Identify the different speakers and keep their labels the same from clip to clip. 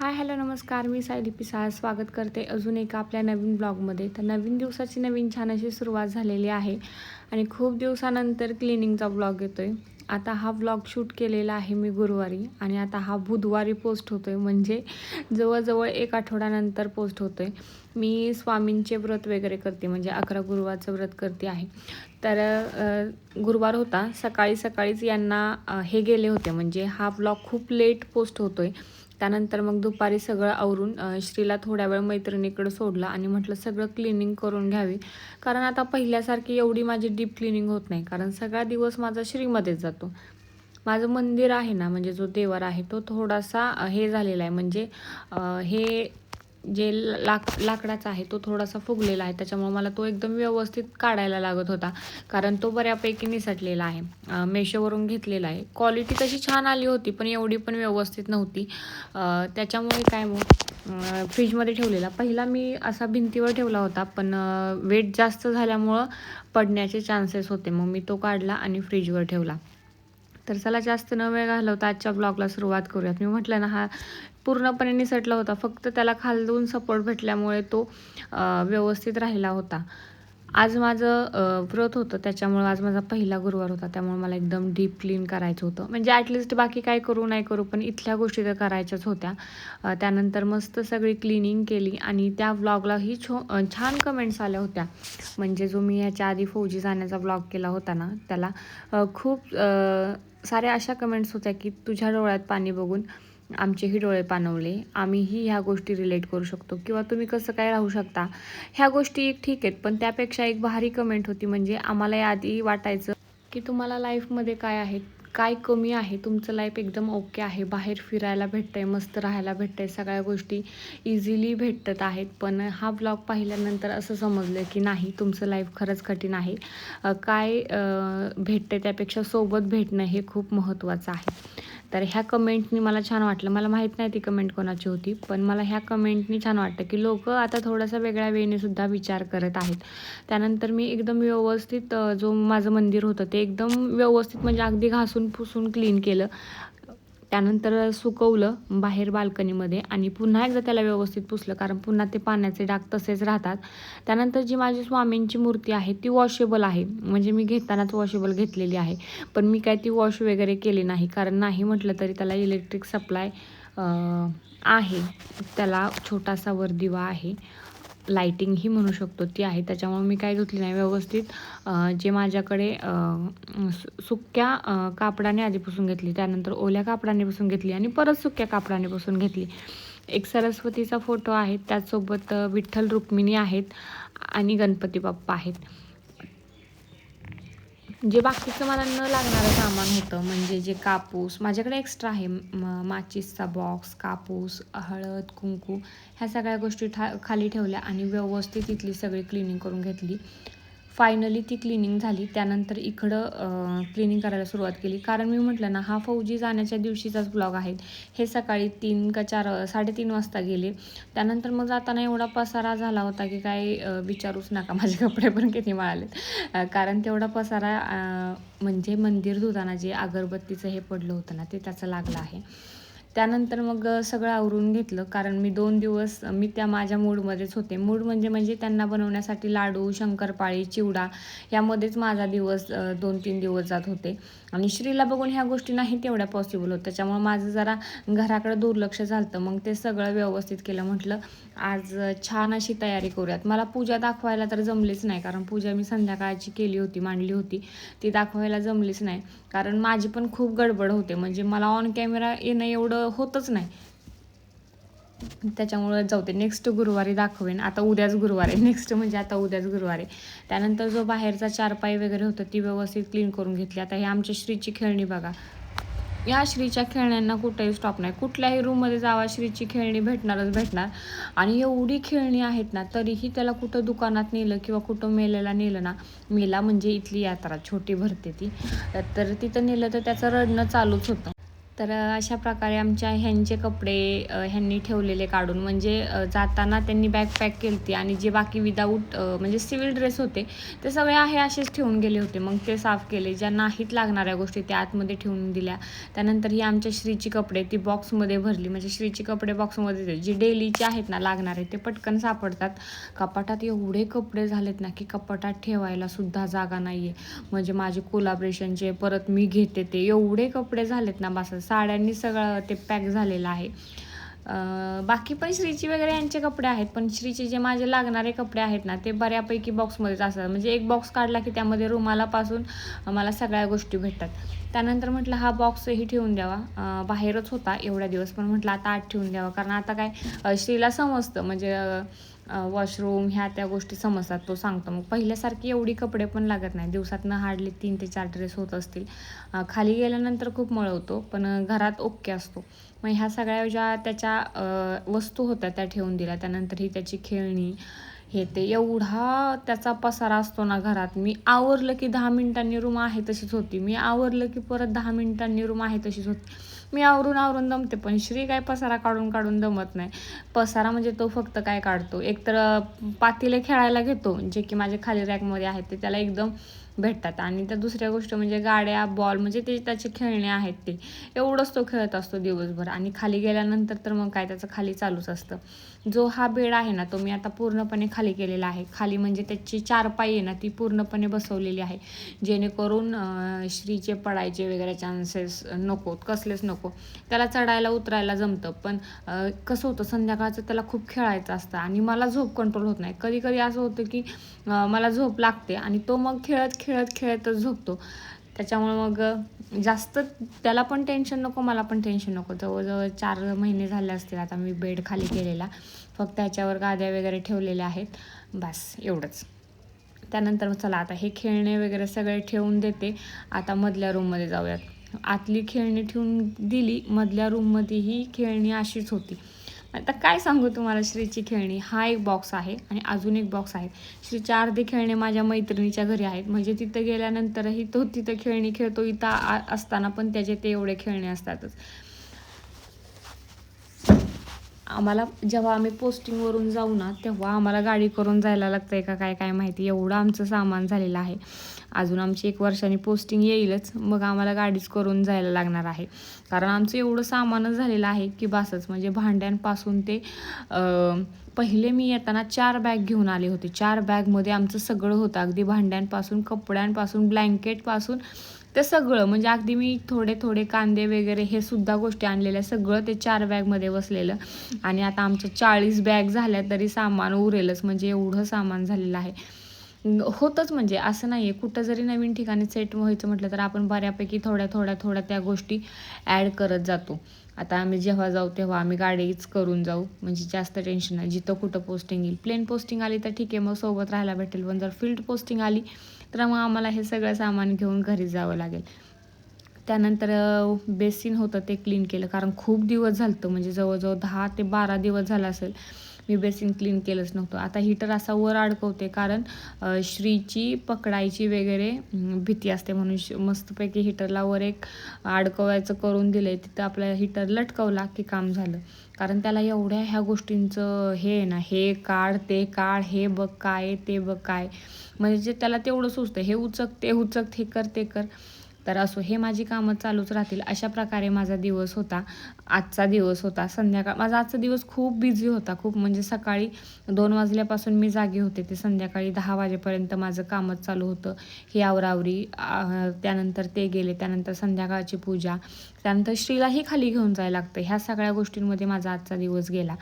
Speaker 1: Hi hello नमस्कार. मी सायली पिसाळ स्वागत करते अजून एका आपल्या नवीन ब्लॉगमध्ये. तर नवीन दिवसाची नवीन छान अशी सुरुवात झालेली आहे आणि खूप दिवसानंतर क्लिनिंगचा ब्लॉग येतो आहे आता हा ब्लॉग शूट केलेला आहे मी गुरुवारी आणि आता हा बुधवारी पोस्ट होतो आहे म्हणजे जवळजवळ एक आठवड्यानंतर पोस्ट होतो आहे मी स्वामींचे व्रत वगैरे करते म्हणजे अकरा गुरुवारचं व्रत करते आहे. तर गुरुवार होता. सकाळी सकाळीच यांना हे गेले होते. म्हणजे हा ब्लॉग खूप लेट पोस्ट होतो आहे त्यानंतर मग दुपारी सगळं आवरून श्रीला थोड्या वेळ मैत्रिणीकडे सोडला आणि म्हटलं सगळं क्लिनिंग करून घ्यावी. कारण आता पहिल्यासारखी एवढी माझी डीप क्लिनिंग होत नाही. कारण सगळा दिवस माझा श्रीमध्येच जातो. माझं मंदिर आहे ना म्हणजे जो देवर आहे तो थोडासा हे झालेला आहे. म्हणजे हे जे लाक लाकडाचा आहे तो थोडासा फुगलेला आहे. त्याच्यामुळे मला तो एकदम व्यवस्थित काढायला लागत होता. कारण तो बऱ्यापैकी निसटलेला आहे. मेशोवरून घेतलेला आहे. क्वालिटी तशी छान आली होती पण एवढी पण व्यवस्थित नव्हती. त्याच्यामुळे काय मग फ्रीजमध्ये ठेवलेला. पहिला मी असा भिंतीवर ठेवला होता पण वेट जास्त झाल्यामुळं पडण्याचे चान्सेस होते. मग मी तो काढला आणि फ्रीजवर ठेवला. तर चला जास्त न वेळ घालवता आजच्या ब्लॉगला सुरुवात करूयात. मी म्हटलं ना हा पूर्णपणे निसटला होता. फक्त त्याला खालून सपोर्ट भेटल्यामुळे तो व्यवस्थित राहिला होता. आज माझं व्रत होतं. त्याच्यामुळं आज माझा पहिला गुरुवार होता. त्यामुळे मला एकदम डीप क्लीन करायचं होतं. म्हणजे ॲटलिस्ट बाकी काय करू नाही करू पण इथल्या गोष्टी तर करायच्याच होत्या. त्यानंतर मस्त सगळी क्लिनिंग केली आणि त्या ब्लॉगलाही छो छान कमेंट्स आल्या होत्या. म्हणजे जो मी याच्या आधी फौजी जाण्याचा ब्लॉग केला होता ना त्याला खूप साऱ्या अशा कमेंट्स होत्या की तुझ्या डोळ्यात पाणी बघून आमचेही डोळे पाणवले आम्हीही ह्या गोष्टी रिलेट करू शकतो. किंवा तुम्ही कसं काय राहू शकता? ह्या गोष्टी एक ठीक आहेत पण त्यापेक्षा एक भारी कमेंट होती म्हणजे आम्हाला याआधी वाटायचं की तुम्हाला लाईफमध्ये काय आहे काय कमी आहे तुमचं लाईफ एकदम ओके आहे बाहेर फिरायला भेटतंय मस्त राहायला भेटतंय सगळ्या गोष्टी इझिली भेटत आहेत. पण हा ब्लॉग पाहिल्यानंतर असं समजलं की नाही तुमचं लाईफ खरंच कठीण आहे. काय अ, भेटतंय त्यापेक्षा सोबत भेटणं हे खूप महत्त्वाचं आहे. तर ह्या कमेंटनी मला छान वाटलं. मला माहीत नाही ती कमेंट कोणाची होती पण मला ह्या कमेंटनी छान वाटतं की लोक आता थोडासा वेगळ्या वेने सुद्धा विचार करत आहेत. त्यानंतर मी एकदम व्यवस्थित जो माझं मंदिर होतं ते एकदम व्यवस्थित म्हणजे अगदी घासून पुसून क्लीन केलं. त्यानंतर सुकवलं बाहेर बाल्कनीमध्ये आणि पुन्हा एकदा त्याला व्यवस्थित पुसलं कारण पुन्हा ते पाण्याचे डाग तसेच राहतात. त्यानंतर जी माझी स्वामींची मूर्ती आहे ती वॉशेबल आहे. म्हणजे मी घेतानाच वॉशेबल घेतलेली आहे. पण मी काय ती वॉश वगैरे केली नाही कारण नाही म्हटलं तरी त्याला इलेक्ट्रिक सप्लाय आहे. त्याला छोटासा वर दिवा आहे. लायटिंगही म्हणू शकतो ती आहे. त्याच्यामुळे मी काय धुतली नाही व्यवस्थित. जे माझ्याकडे सु- सुक्या कापडाने आधी पुसून घेतली त्यानंतर ओल्या कापडाने पुसून घेतली आणि परत सुक्या कापडाने पुसून घेतली. एक सरस्वतीचा फोटो आहे त्याचसोबत विठ्ठल रुक्मिणी आहेत आणि गणपती बाप्पा आहेत. जे बाकीचं मला न लागणारं सामान होतं म्हणजे जे कापूस माझ्याकडे एक्स्ट्रा आहे म- माचीसचा बॉक्स कापूस हळद कुंकू ह्या सगळ्या गोष्टी ठा खाली ठेवल्या आणि व्यवस्थित तिथली सगळी क्लिनिंग करून घेतली. फायनली ती क्लिनिंग झाली. त्यानंतर इकडं क्लिनिंग करायला सुरुवात केली. कारण मी म्हटलं ना हा फौजी जाण्याच्या दिवशीचाच ब्लॉग आहे. हे सकाळी तीन का चार साडेतीन वाजता गेले. त्यानंतर मग जाताना एवढा पसारा झाला होता की काय विचारूच नका माझे कपडे पण किती मिळालेत कारण तेवढा पसारा म्हणजे मंदिर धुताना जे अगरबत्तीचं हे पडलं होतं ना ते त्याचं लागलं आहे. त्यानंतर मग सगळं आवरून घेतलं. कारण मी दोन दिवस मी त्या माझ्या मूडमध्येच होते. मूड म्हणजे म्हणजे त्यांना बनवण्यासाठी लाडू शंकरपाळी चिवडा यामध्येच माझा दिवस दोन तीन दिवस जात होते. आणि श्रीला बघून ह्या गोष्टी नाही तेवढ्या पॉसिबल होत. त्याच्यामुळे माझं जरा घराकडे दुर्लक्ष झालं मग ते सगळं व्यवस्थित केलं. म्हटलं आज छान अशी तयारी करूयात. मला पूजा दाखवायला तर जमलीच नाही. कारण पूजा मी संध्याकाळची केली होती मांडली होती. ती दाखवायला जमलीच नाही. कारण माझी पण खूप गडबड होते. म्हणजे मला ऑन कॅमेरा येणं एवढं होतच नाही. त्याच्यामुळं जाऊ दे नेक्स्ट गुरुवारी दाखवेन. आता उद्याच गुरुवार आहे नेक्स्ट म्हणजे आता उद्याच गुरुवारी. त्यानंतर जो बाहेरचा चारपाई वगैरे होतं ती व्यवस्थित क्लीन करून घेतली. आता हे आमच्या श्रीची खेळणी बघा. या श्रीच्या खेळण्यांना कुठेही स्टॉप नाही. कुठल्याही रूममध्ये जावा श्रीची खेळणी भेटणारच भेटणार. आणि एवढी खेळणी आहेत ना तरीही त्याला कुठं दुकानात नेलं किंवा कुठं मेलेला नेलं ना मेला म्हणजे इथली यात्रा छोटी भरते ती. तर तिथं नेलं तर त्याचं रडणं चालूच होतं. तर अशा प्रकारे आमच्या ह्यांचे कपडे ह्यांनी ठेवलेले काढून म्हणजे जाताना त्यांनी बॅग पॅक केली होती आणि जे बाकी विदाऊट म्हणजे सिव्हिल ड्रेस होते ते सगळे आहे असेच ठेवून गेले होते. मग ते साफ केले. ज्या नाहीत लागणाऱ्या गोष्टी त्या आतमध्ये ठेवून दिल्या. त्यानंतर ही आमच्या श्रीची कपडे ती बॉक्समध्ये भरली. म्हणजे श्रीची कपडे बॉक्समध्ये जे डेलीचे आहेत ना लागणारे ते पटकन सापडतात. कपाटात एवढे कपडे झालेत ना की कपाटात ठेवायला सुद्धा जागा नाही आहे म्हणजे माझे कोलाब्रेशनचे परत मी घेते ते एवढे कपडे झालेत ना बस साड्यांनी सगळं ते पॅक झालेलं आहे. बाकी पण श्रीची वगैरे यांचे कपडे आहेत पण श्रीचे जे माझे लागणारे कपडे आहेत ना ते बऱ्यापैकी बॉक्समध्येच असतात. म्हणजे एक बॉक्स काढला की त्यामध्ये रुमालापासून मला सगळ्या गोष्टी भेटतात. त्यानंतर म्हटलं हा बॉक्सही ठेवून द्यावा. बाहेरच होता एवढ्या दिवस पण म्हटलं आता आत ठेवून द्यावा. कारण आता काय श्रीला समजतं. म्हणजे वॉशरूम ह्या त्या गोष्टी समजतात तो सांगतो. मग पहिल्यासारखी एवढी कपडे पण लागत नाही दिवसातनं हार्डली तीन ते चार ड्रेस होत असतील. खाली गेल्यानंतर खूप मळवतो पण घरात ओके असतो. मग ह्या सगळ्या ज्या त्याच्या वस्तू होत्या त्या ठेवून दिल्या. त्यानंतर ही त्याची खेळणी हे ते एवढा त्याचा पसारा असतो ना घरात. मी आवरलं की दहा मिनिटांनी रूम आहे तशीच होती. मी आवरलं की परत दहा मिनिटांनी रूम आहे तशीच होती. मी आवरून आवरून दमते पण श्री काय पसारा काढून काढून दमत नाही. पसारा म्हणजे तो फक्त काय काढतो? एकतर अं, खेळायला घेतो जे की माझ्या खाली रॅकमध्ये आहेत ते त्याला एकदम भेटतात. आणि त्या दुसऱ्या गोष्ट म्हणजे गाड्या बॉल म्हणजे ते त्याचे खेळणे आहेत ते. एवढंच तो खेळत असतो दिवसभर. आणि खाली गेल्यानंतर तर मग काय त्याचं खाली चालूच असतं. जो हा बेड आहे ना तो मी आता पूर्णपणे खाली केलेला आहे. खाली म्हणजे त्याची चारपाई आहे ना ती पूर्णपणे बसवलेली आहे. जेणेकरून श्रीचे पडायचे वगैरे चान्सेस नको कसलेच नको. त्याला चढायला उतरायला जमतं. पण कसं होतं संध्याकाळचं त्याला खूप खेळायचं असतं. आणि मला झोप कंट्रोल होत नाही. कधी कधी असं होतं की मला झोप लागते आणि तो मग खेळत खेळत खेळतच झोपतो. त्याच्यामुळे मग जास्त त्याला पण टेन्शन नको मला पण टेन्शन नको. जवळजवळ चार महिने झाले असतील आता मी बेड खाली केलेला. फक्त त्याच्यावर गाद्या वगैरे ठेवलेल्या आहेत. बस एवढंच. त्यानंतर चला आता हे खेळणे वगैरे सगळे ठेवून देते. आता मधल्या रूममध्ये जाऊयात. आतली खेळणी ठेवून दिली मधल्या रूममध्ये ही खेळणी अशीच होती. आता काय सांगू तुम्हाला श्रीची खेळणी? हा एक बॉक्स आहे आणि अजून एक बॉक्स आहे. श्रीच्या अर्धे खेळणे माझ्या मैत्रिणीच्या घरी आहेत. म्हणजे तिथं गेल्यानंतरही तो तिथं खेळणी खेळतो इथं आ- असताना पण त्याचे ते एवढे खेळणे असतातच. आम्हाला जेव्हा आम्ही पोस्टिंगवरून जाऊ ना तेव्हा आम्हाला गाडी करून जायला लागतं आहे का काय काय माहिती? एवढं आमचं सामान झालेलं आहे. अजून आमची एक वर्षाने पोस्टिंग येईलच. मग आम्हाला गाडीच करून जायला लागणार आहे. कारण आमचं एवढं सामानच झालेलं आहे की बसच. म्हणजे भांड्यांपासून ते पहिले मी येताना चार बॅग घेऊन आले होते. चार बॅगमध्ये आमचं सगळं होतं. अगदी भांड्यांपासून कपड्यांपासून ब्लँकेटपासून ते सगळं. म्हणजे अगदी मी थोडे थोडे कांदे वगैरे हे सुद्धा गोष्टी आणलेल्या. सगळं ते चार बॅगमध्ये बसलेलं. आणि आता आमच्या चाळीस बॅग झाल्या तरी सामान उरेलच. म्हणजे एवढं सामान झालेलं आहे. होतंच म्हणजे असं नाही आहे कुठं जरी नवीन ठिकाणी सेट व्हायचं म्हटलं तर आपण बऱ्यापैकी थोड्या थोड्या थोड्या त्या गोष्टी ॲड करत जातो. आता आम्ही जेव्हा जाऊ तेव्हा आम्ही गाडीच करून जाऊ. म्हणजे जास्त टेन्शन नाही. जिथं कुठं पोस्टिंग येईल. प्लेन पोस्टिंग आली तर ठीक आहे. मग सोबत राहायला भेटेल. पण जर फील्ड पोस्टिंग आली तर मग आम्हाला हे सगळं सामान घेऊन घरी जावं लागेल. त्यानंतर बेसिन होतं ते क्लीन केलं. कारण खूप दिवस झालं म्हणजे जवळजवळ दहा ते बारा दिवस झाला असेल. मी बेसिन क्लीन केलंच नव्हतं. आता हीटर असा वर अडकवते कारण श्रीची पकडायची वगैरे भीती असते म्हणून श- मस्तपैकी हीटरला वर एक अडकवायचं करून दिलं आहे तिथं आपला हीटर लटकवला की काम झालं. कारण त्याला एवढ्या ह्या गोष्टींचं हे आहे ना हे काढ ते काढ हे बघ काय ते बघ काय म्हणजे त्याला तेवढं सुचतं हे उचक ते उचक हे कर ते कर. तर असो हे माझी कामं चालूच राहतील. अशा प्रकारे माझा दिवस होता. आजचा दिवस होता. संध्याकाळ माझा आजचा दिवस खूप बिझी होता. खूप म्हणजे सकाळी दोन वाजल्यापासून मी जागी होते. ते संध्याकाळी दहा वाजेपर्यंत माझं कामच चालू होतं. ही आवरावरी त्यानंतर ते गेले. त्यानंतर संध्याकाळची पूजा. त्यानंतर श्रीलाही खाली घेऊन जायला लागतं. ह्या सगळ्या गोष्टींमध्ये माझा आजचा दिवस गेला.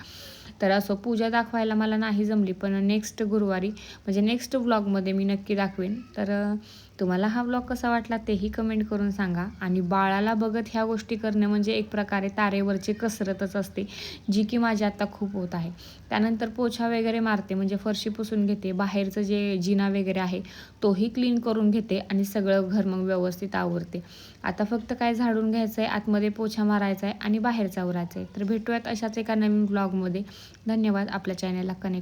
Speaker 1: तर असं पूजा दाखवायला मला नाही जमली पण नेक्स्ट गुरुवारी म्हणजे नेक्स्ट व्लॉगमध्ये मी नक्की दाखवेन. तर तुम्हाला हा ब्लॉग कसा वाटला तेही कमेंट करून सांगा. आणि बाळाला बघत ह्या गोष्टी करणे म्हणजे एक प्रकारे तारेवरची कसरतच असते जी की माझी आत्ता खूप होत आहे. त्यानंतर पोछा वगैरे मारते म्हणजे फरशी पुसून घेते. बाहेरचं जे जिना वगैरे आहे तोही क्लीन करून घेते आणि सगळं घर मग व्यवस्थित आवरते. आता फक्त काय झाडून घ्यायचं आहे आतमध्ये पोछा मारायचा आहे आणि बाहेरचा आवरायचा आहे तर भेटूयात अशाच एका नवीन ब्लॉगमध्ये धन्यवाद आपल्या चॅनलला कनेक्ट